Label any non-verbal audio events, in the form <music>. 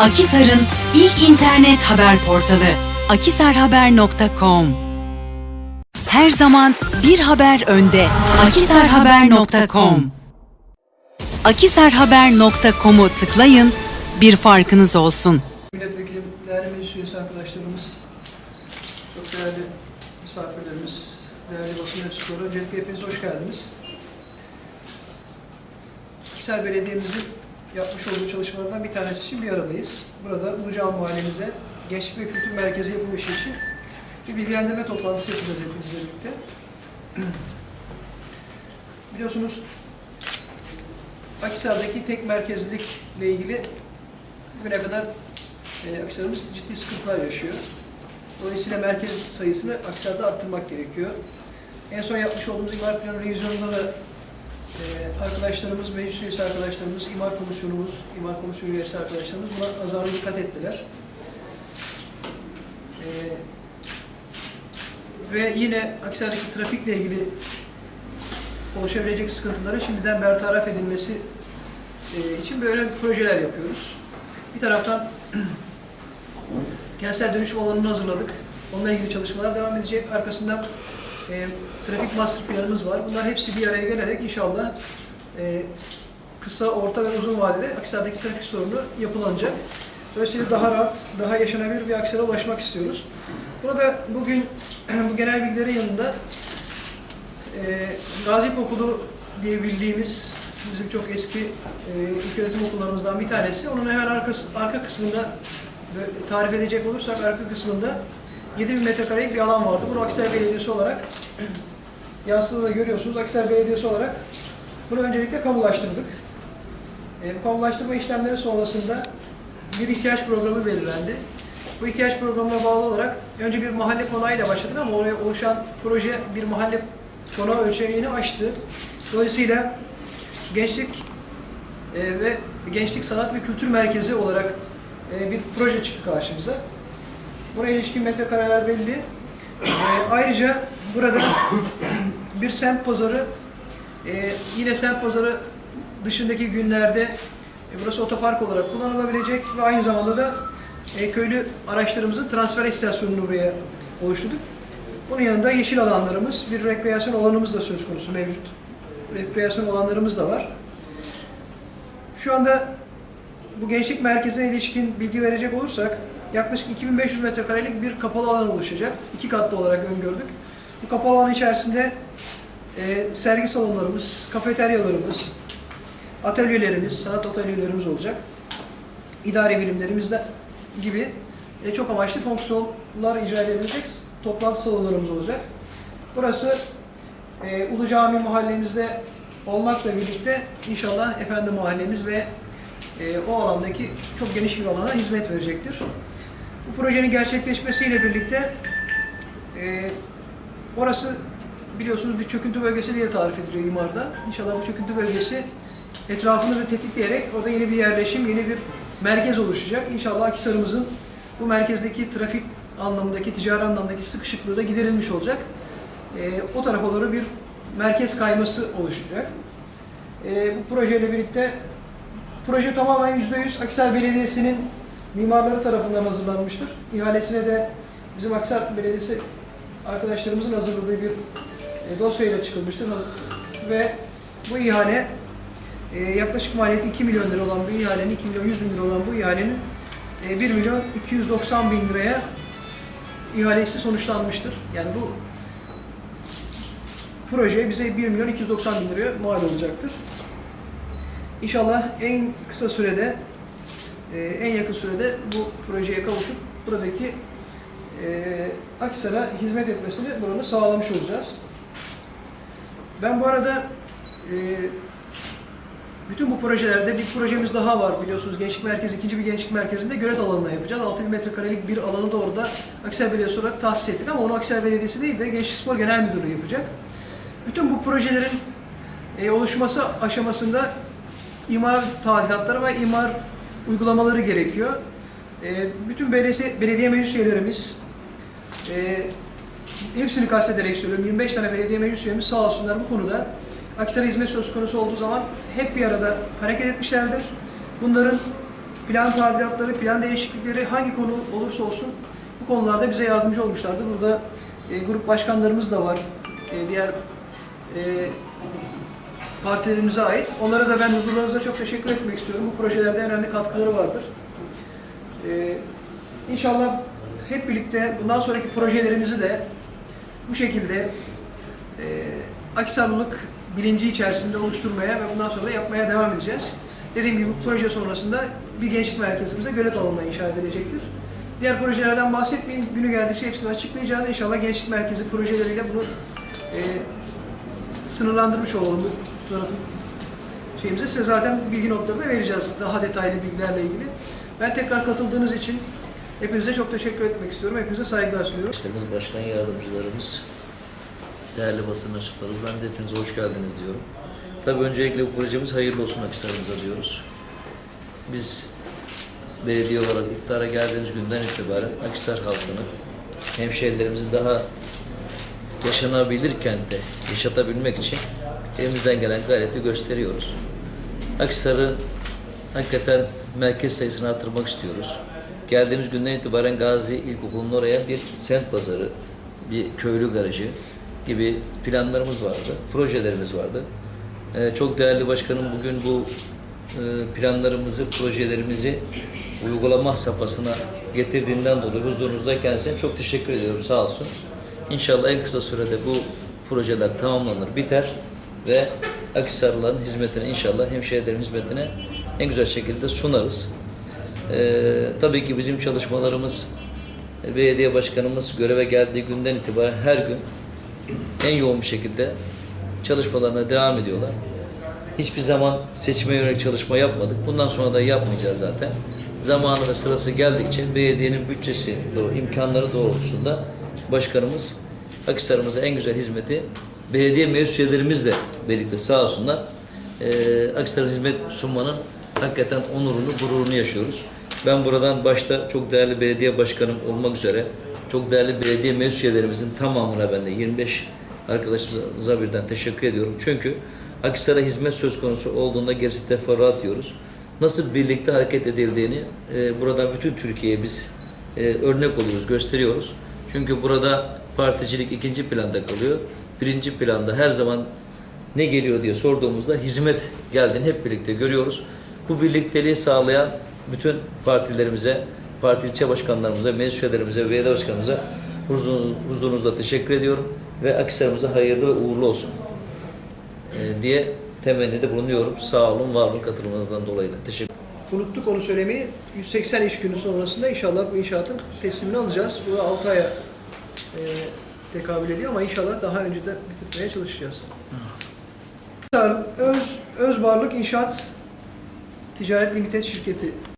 Akisar'ın ilk internet haber portalı akisarhaber.com Her zaman bir haber önde. akisarhaber.com akisarhaber.com'u tıklayın, bir farkınız olsun. Milletvekilim, değerli meclis üyesi arkadaşlarımız, çok değerli misafirlerimiz, değerli basın mensupları, öncelikle hepiniz hoş geldiniz. Akisar Belediye'mizin yapmış olduğu çalışmalardan bir tanesi için bir aradayız. Burada Ulucan Mahallemize Gençlik ve Kültür Merkezi yapım işi için bir bilgilendirme toplantısı yapacağız hepinizle birlikte. <clears throat> Biliyorsunuz Akisar'daki tek merkezlilikle ilgili bugüne kadar e, Akhisar'ımız ciddi sıkıntılar yaşıyor. Dolayısıyla merkez sayısını Akhisar'da arttırmak gerekiyor. En son yapmış olduğumuz imar planı revizyonunda da e, arkadaşlarımız, meclis üyesi arkadaşlarımız, imar komisyonumuz, imar komisyonu üyesi arkadaşlarımız buna nazarlı dikkat ettiler. E, ve yine Akhisar'daki trafikle ilgili oluşabilecek sıkıntıları şimdiden bertaraf edilmesi e, için böyle projeler yapıyoruz. Bir taraftan <clears throat> kentsel dönüşüm alanını hazırladık. Onunla ilgili çalışmalar devam edecek. Arkasından e, trafik master planımız var. Bunlar hepsi bir araya gelerek inşallah e, kısa, orta ve uzun vadede Aksar'daki trafik sorunu yapılanacak. Dolayısıyla daha rahat, daha yaşanabilir bir Aksar'a ulaşmak istiyoruz. Burada bugün <clears throat> bu genel bilgilerin yanında e, Gazi Okulu diye bildiğimiz bizim çok eski e, ilköğretim okullarımızdan bir tanesi. Onun hemen arkası, arka kısmında tarif edecek olursak arka kısmında 7000 metrekarelik bir alan vardı. Bunu Akhisar Belediyesi olarak <clears throat> yansıda da görüyorsunuz. Akhisar Belediyesi olarak bunu öncelikle kamulaştırdık. E, kamulaştırma işlemleri sonrasında bir ihtiyaç programı belirlendi. Bu ihtiyaç programına bağlı olarak önce bir mahalle konağıyla başladık ama oraya oluşan proje bir mahalle konağı ölçeğini aştı. Dolayısıyla gençlik e, ve gençlik sanat ve kültür merkezi olarak e, bir proje çıktı karşımıza. Buraya ilişkin metrekareler belli. E, ayrıca burada <coughs> bir semt pazarı e, yine semt pazarı dışındaki günlerde e, burası otopark olarak kullanılabilecek ve aynı zamanda da e, köylü araçlarımızın transfer istasyonunu buraya oluşturduk. Bunun yanında yeşil alanlarımız, bir rekreasyon alanımız da söz konusu mevcut. Rekreasyon alanlarımız da var. Şu anda bu gençlik merkezine ilişkin bilgi verecek olursak yaklaşık 2500 metrekarelik bir kapalı alan oluşacak. İki katlı olarak öngördük. Bu kapalı alan içerisinde e, sergi salonlarımız, kafeteryalarımız, atölyelerimiz, sanat atölyelerimiz olacak. İdari birimlerimiz de gibi e, çok amaçlı fonksiyonlar icra edebilecek toplantı salonlarımız olacak. Burası e, Ulu Cami mahallemizde olmakla birlikte inşallah Efendi mahallemiz ve e, o alandaki çok geniş bir alana hizmet verecektir. Bu projenin gerçekleşmesiyle birlikte e, orası biliyorsunuz bir çöküntü bölgesi diye tarif ediliyor imarda. İnşallah bu çöküntü bölgesi etrafını da tetikleyerek orada yeni bir yerleşim, yeni bir merkez oluşacak. İnşallah Akhisar'ımızın bu merkezdeki trafik anlamındaki, ticari anlamdaki sıkışıklığı da giderilmiş olacak. E, o tarafa doğru bir merkez kayması oluşacak. E, bu projeyle birlikte proje tamamen %100 Akhisar Belediyesi'nin mimarları tarafından hazırlanmıştır. İhalesine de bizim Akhisar Belediyesi arkadaşlarımızın hazırladığı bir e, dosyayla çıkılmıştır. Ve bu ihale e, yaklaşık maliyeti 2 milyon lira olan bu ihalenin, 2 milyon 100 bin lira olan bu ihalenin e, 1 milyon 290 bin liraya ihalesi sonuçlanmıştır. Yani bu proje bize 1 milyon 290 bin liraya mal olacaktır. İnşallah en kısa sürede, e, en yakın sürede bu projeye kavuşup buradaki e, Akhisar'a hizmet etmesini buranın sağlamış olacağız. Ben bu arada e, bütün bu projelerde bir projemiz daha var biliyorsunuz. Gençlik Merkezi, ikinci bir gençlik merkezinde gölet alanına yapacağız. 6000 metrekarelik bir alanı da orada Akhisar Belediyesi olarak tahsis ettik ama onu Akhisar Belediyesi değil de Gençlik Spor Genel Müdürlüğü yapacak. Bütün bu projelerin e, oluşması aşamasında imar tadilatları ve imar uygulamaları gerekiyor. E, bütün belediye, belediye meclis üyelerimiz, e, hepsini kastederek söylüyorum, 25 tane belediye meclis üyemiz sağ olsunlar bu konuda Akhisar'a hizmet söz konusu olduğu zaman hep bir arada hareket etmişlerdir. Bunların plan tadilatları, plan değişiklikleri hangi konu olursa olsun bu konularda bize yardımcı olmuşlardı. Burada e, grup başkanlarımız da var. E, diğer e, partilerimize ait. Onlara da ben huzurlarınızda çok teşekkür etmek istiyorum. Bu projelerde önemli katkıları vardır. E, inşallah hep birlikte bundan sonraki projelerimizi de bu şekilde e, Akhisarlılık bilinci içerisinde oluşturmaya ve bundan sonra yapmaya devam edeceğiz. Dediğim gibi bu proje sonrasında bir gençlik merkezimizde gölet alanına inşa edilecektir. Diğer projelerden bahsetmeyeyim. Günü geldikçe hepsini açıklayacağız. İnşallah gençlik merkezi projeleriyle bunu e, sınırlandırmış olalım bu tanıtım şeyimizi. Size zaten bilgi notlarını da vereceğiz daha detaylı bilgilerle ilgili. Ben tekrar katıldığınız için hepinize çok teşekkür etmek istiyorum. Hepinize saygılar sunuyorum. Başkanımız, başkan yardımcılarımız, değerli basın mensuplarımız, ben de hepinize hoş geldiniz diyorum. Tabii öncelikle bu projemiz hayırlı olsun Akhisar'ımıza diyoruz. Biz belediye olarak iktidara geldiğimiz günden itibaren Akhisar halkını, hemşehrilerimizi daha yaşanabilir kentte yaşatabilmek için elimizden gelen gayreti gösteriyoruz. Akhisar'ı hakikaten merkez sayısını artırmak istiyoruz. Geldiğimiz günden itibaren Gazi İlkokulu'nun oraya bir semt pazarı, bir köylü garajı gibi planlarımız vardı, projelerimiz vardı. Ee, çok değerli başkanım bugün bu e, planlarımızı, projelerimizi uygulama safhasına getirdiğinden dolayı huzurunuzda kendisine çok teşekkür ediyorum. Sağ olsun. İnşallah en kısa sürede bu projeler tamamlanır, biter ve Akhisarlıların hizmetine inşallah hemşehrilerin hizmetine en güzel şekilde sunarız. Ee, tabii ki bizim çalışmalarımız e, belediye başkanımız göreve geldiği günden itibaren her gün en yoğun bir şekilde çalışmalarına devam ediyorlar. Hiçbir zaman seçime yönelik çalışma yapmadık. Bundan sonra da yapmayacağız zaten. Zamanı ve sırası geldikçe belediyenin bütçesi, doğru, imkanları doğrultusunda başkanımız Akhisar'ımıza en güzel hizmeti belediye meclis üyelerimizle birlikte sağ olsunlar. Ee, Akhisar'a hizmet sunmanın hakikaten onurunu, gururunu yaşıyoruz. Ben buradan başta çok değerli belediye başkanım olmak üzere çok değerli belediye meclis üyelerimizin tamamına ben de 25 arkadaşımıza birden teşekkür ediyorum. Çünkü Akhisar'a hizmet söz konusu olduğunda gerisi teferruat diyoruz. Nasıl birlikte hareket edildiğini e, buradan bütün Türkiye'ye biz e, örnek oluyoruz, gösteriyoruz. Çünkü burada particilik ikinci planda kalıyor. Birinci planda her zaman ne geliyor diye sorduğumuzda hizmet geldiğini hep birlikte görüyoruz. Bu birlikteliği sağlayan bütün partilerimize, parti ilçe başkanlarımıza, meclis üyelerimize, belediye başkanımıza huzur, huzurunuzda teşekkür ediyorum ve Akhisar'ımıza hayırlı ve uğurlu olsun ee, diye temennide bulunuyorum. Sağ olun, var olun katılımınızdan dolayı da. Teşekkür Unuttuk onu söylemeyi. 180 iş günü sonrasında inşallah bu inşaatın teslimini alacağız. Bu 6 aya e, tekabül ediyor ama inşallah daha önce de bitirmeye çalışacağız. Öz, Özbarlık İnşaat Ticaret Limited şirketi